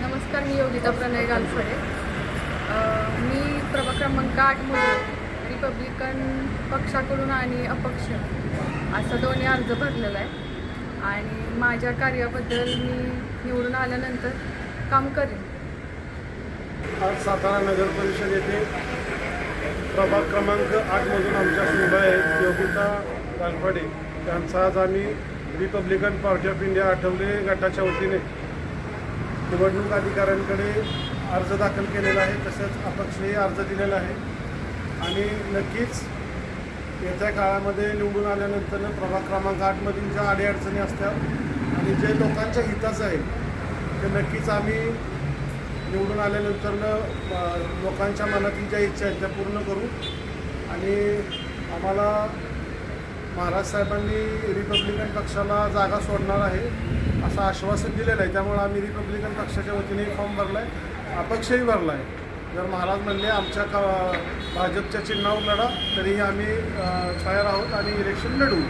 नमस्कार मी योगिता प्रणय गालफडे मी प्रभा क्रमांक आठमध्ये रिपब्लिकन पक्षाकडून आणि अपक्ष असा दोन्ही अर्ज भरलेला आहे. आणि माझ्या कार्याबद्दल मी निवडून आल्यानंतर काम करेन. आज सातारा नगर परिषद येथे प्रभाग क्रमांक आठमधून आमच्या उभा आहेत योगिता गालफडे त्यांचा आज आम्ही Republican party of India Athawale गटाच्या वतीने. निवडणूक अधिकाऱ्यांकडे अर्ज दाखल केलेला आहे तसेच अपक्षही अर्ज दिलेला आहे. आणि नक्कीच येत्या काळामध्ये निवडून आल्यानंतर प्रभाग क्रमांक आठमधील ज्या अडीअडचणी असतात आणि जे लोकांच्या हिताचं आहे ते नक्कीच आम्ही निवडून आल्यानंतर लोकांच्या मनातील ज्या इच्छा आहेत त्या पूर्ण करू. आणि आम्हाला महाराज साहेबांनी रिपब्लिकन पक्षाला जागा सोडणार आहे असं आश्वासन दिलेलं आहे. त्यामुळे आम्ही रिपब्लिकन पक्षाच्या वतीने फॉर्म भरला आहे अपक्षही भरला आहे जर महाराज म्हणले आमच्या का भाजपच्या चिन्हावर लढा तरीही आम्ही तयार आहोत आणि इलेक्शन लढवू.